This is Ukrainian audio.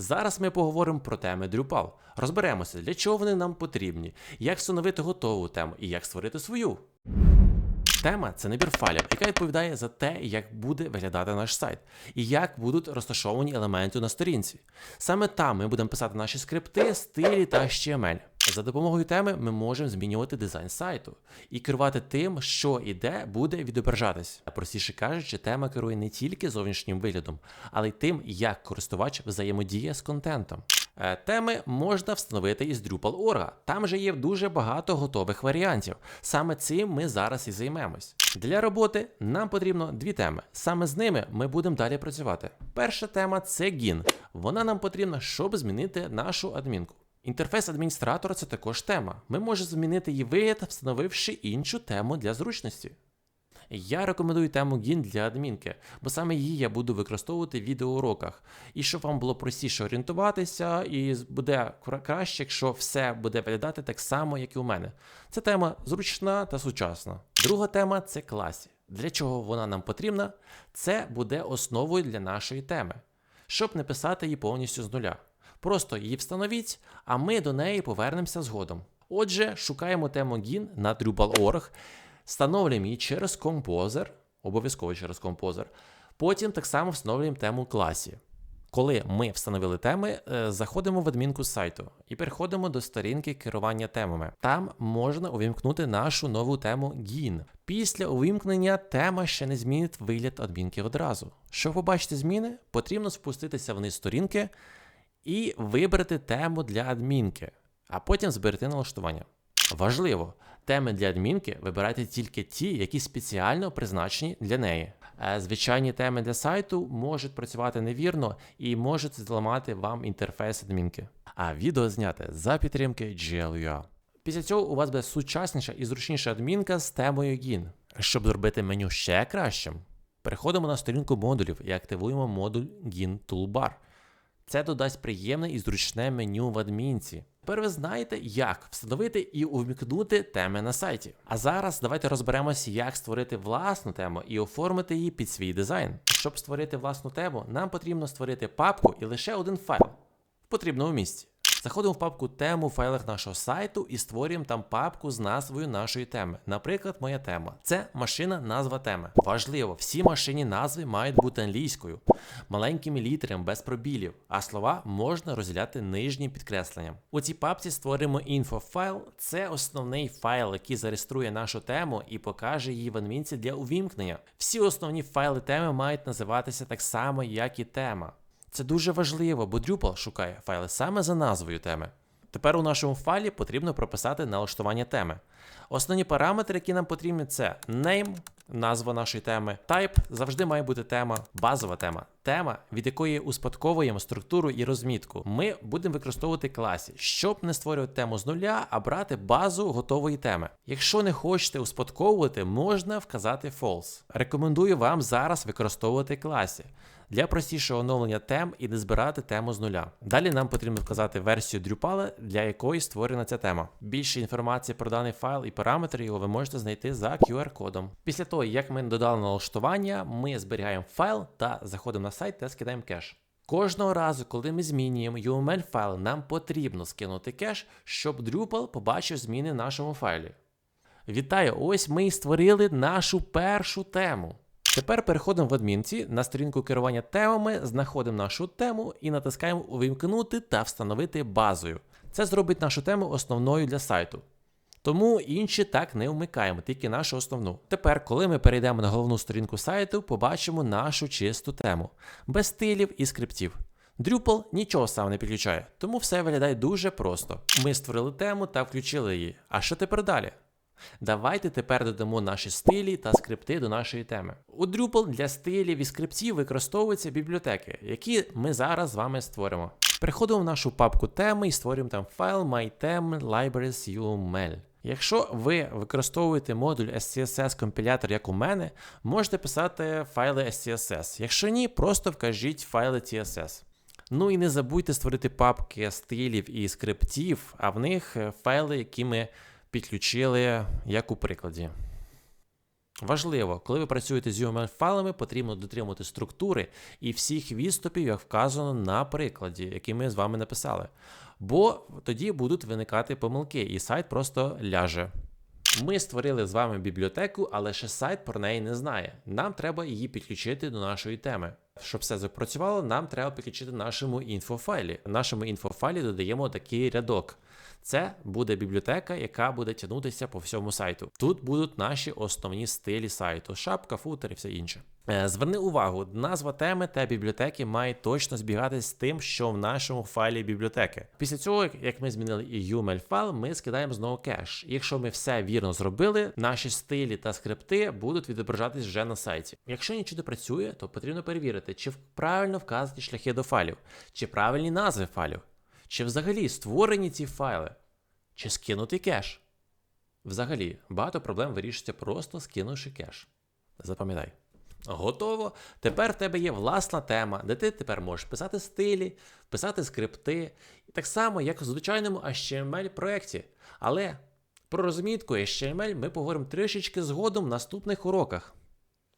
Зараз ми поговоримо про теми Drupal. Розберемося, для чого вони нам потрібні, як встановити готову тему і як створити свою. Тема це набір файлів, яка відповідає за те, як буде виглядати наш сайт і як будуть розташовані елементи на сторінці. Саме там ми будемо писати наші скрипти, стилі та HTML. За допомогою теми ми можемо змінювати дизайн сайту і керувати тим, що і де буде відображатись. Простіше кажучи, тема керує не тільки зовнішнім виглядом, але й тим, як користувач взаємодіє з контентом. Е, Теми можна встановити із Drupal.org. Там же є дуже багато готових варіантів. Саме цим ми зараз і займемось. Для роботи нам потрібно дві теми. Саме з ними ми будемо далі працювати. Перша тема це GIN. Вона нам потрібна, щоб змінити нашу адмінку. Інтерфейс адміністратора це також тема. Ми можемо змінити її вигляд, встановивши іншу тему для зручності. Я рекомендую тему GIN для адмінки, бо саме її я буду використовувати в відеоуроках. І щоб вам було простіше орієнтуватися, і буде краще, якщо все буде виглядати так само, як і у мене. Це тема зручна та сучасна. Друга тема це класі. Для чого вона нам потрібна? Це буде основою для нашої теми, щоб не писати її повністю з нуля. Просто її встановіть, а ми до неї повернемося згодом. Отже, шукаємо тему GIN на Drupal.org, встановлюємо її через Composer, обов'язково через Composer. Потім так само встановлюємо тему класі. Коли ми встановили теми, е, заходимо в адмінку сайту і переходимо до сторінки керування темами. Там можна увімкнути нашу нову тему GIN. Після увімкнення тема ще не змінить вигляд адмінки одразу. Щоб побачити зміни, потрібно спуститися вниз сторінки і вибрати тему для адмінки, а потім зберегти налаштування. Важливо, теми для адмінки вибирайте тільки ті, які спеціально призначені для неї. Е, Звичайні теми для сайту можуть працювати невірно і можуть зламати вам інтерфейс адмінки. А відео зняте за підтримки GLUA. Після цього у вас буде сучасніша і зручніша адмінка з темою GIN. Щоб зробити меню ще кращим, переходимо на сторінку модулів і активуємо модуль GIN Toolbar. Це додасть приємне і зручне меню в адмінці. Тепер ви знаєте, як встановити і увімкнути теми на сайті. А зараз давайте розберемося, як створити власну тему і оформити її під свій дизайн. Щоб створити власну тему, нам потрібно створити папку і лише один файл в потрібному місці. Заходимо в папку тему в файлах нашого сайту і створюємо там папку з назвою нашої теми. Наприклад, моя тема. Це машина, назва теми. Важливо, всі машині назви мають бути англійською, маленькими літерами без пробілів, а слова можна розділяти нижнім підкресленням. У цій папці створимо інфофайл. Це основний файл, який зареєструє нашу тему і покаже її в адмінці для увімкнення. Всі основні файли теми мають називатися так само, як і тема. Це дуже важливо, бо Drupal шукає файли саме за назвою теми. Тепер у нашому файлі потрібно прописати налаштування теми. Основні параметри, які нам потрібні, це name, назва нашої теми, type, завжди має бути тема, базова тема, тема, від якої успадковуємо структуру і розмітку. Ми будемо використовувати класі, щоб не створювати тему з нуля, а брати базу готової теми. Якщо не хочете успадковувати, можна вказати false. Рекомендую вам зараз використовувати класі для простішого оновлення тем і не збирати тему з нуля. Далі нам потрібно вказати версію Drupal, для якої створена ця тема. Більше інформації про даний файл і параметри його ви можете знайти за QR-кодом. Після того, як ми додали налаштування, ми зберігаємо файл та заходимо на сайт та скидаємо кеш. Кожного разу, коли ми змінюємо UML файл, нам потрібно скинути кеш, щоб Drupal побачив зміни в нашому файлі. Вітаю! Ось ми і створили нашу першу тему. Тепер переходимо в адмінці на сторінку керування темами, знаходимо нашу тему і натискаємо Увімкнути та встановити базою. Це зробить нашу тему основною для сайту. Тому інші так не вмикаємо, тільки нашу основну. Тепер, коли ми перейдемо на головну сторінку сайту, побачимо нашу чисту тему, без стилів і скриптів. Drupal нічого сам не підключає, тому все виглядає дуже просто. Ми створили тему та включили її. А що тепер далі? Давайте тепер додамо наші стилі та скрипти до нашої теми. У Drupal для стилів і скриптів використовуються бібліотеки, які ми зараз з вами створимо. Переходимо в нашу папку теми і створюємо там файл myThem.libraries.uml. Якщо ви використовуєте модуль SCSS компілятор, як у мене, можете писати файли SCSS. Якщо ні, просто вкажіть файли TSS. Ну і не забудьте створити папки стилів і скриптів, а в них е, файли, які ми підключили, як у прикладі. Важливо, коли ви працюєте з UML файлами, потрібно дотримувати структури і всіх відступів, як вказано на прикладі, який ми з вами написали. Бо тоді будуть виникати помилки, і сайт просто ляже. Ми створили з вами бібліотеку, але ще сайт про неї не знає. Нам треба її підключити до нашої теми. Щоб все запрацювало, нам треба підключити нашому інфофайлі. В нашому інфофайлі додаємо такий рядок. Це буде бібліотека, яка буде тягнутися по всьому сайту. Тут будуть наші основні стилі сайту: шапка, футер і все інше. Е, Зверни увагу, назва теми та бібліотеки має точно збігатись з тим, що в нашому файлі бібліотеки. Після цього, як- ми змінили і UML файл, ми скидаємо знову кеш. Якщо ми все вірно зробили, наші стилі та скрипти будуть відображатись вже на сайті. Якщо нічого не працює, то потрібно перевірити, чи правильно вказані шляхи до файлів, чи правильні назви файлів, чи взагалі створені ці файли, чи скинутий кеш. Взагалі, багато проблем вирішується просто скинувши кеш. Запам'ятай. Готово. Тепер в тебе є власна тема, де ти тепер можеш писати стилі, писати скрипти, і так само, як у звичайному HTML проєкті. Але про розмітку HTML ми поговоримо трішечки згодом в наступних уроках.